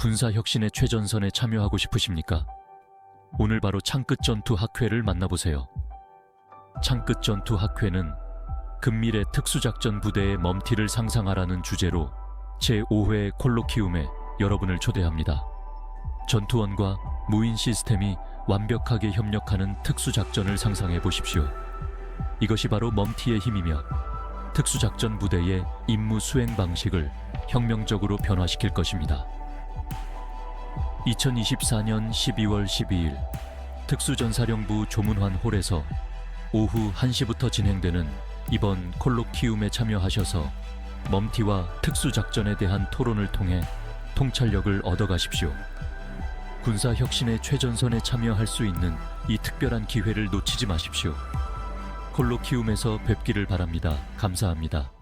군사 혁신의 최전선에 참여하고 싶으십니까? 오늘 바로 창끝 전투 학회를 만나보세요. 창끝 전투 학회는 금밀의 특수작전 부대의 멈티를 상상하라는 주제로 제5회 콜로키움에 여러분을 초대합니다. 전투원과 무인 시스템이 완벽하게 협력하는 특수작전을 상상해 보십시오. 이것이 바로 멈티의 힘이며 특수작전 부대의 임무 수행 방식을 혁명적으로 변화시킬 것입니다. 2024년 12월 12일 특수전사령부 조문환 홀에서 오후 1시부터 진행되는 이번 콜로키움에 참여하셔서 멈티와 특수작전에 대한 토론을 통해 통찰력을 얻어가십시오. 군사 혁신의 최전선에 참여할 수 있는 이 특별한 기회를 놓치지 마십시오. 콜로키움에서 뵙기를 바랍니다. 감사합니다.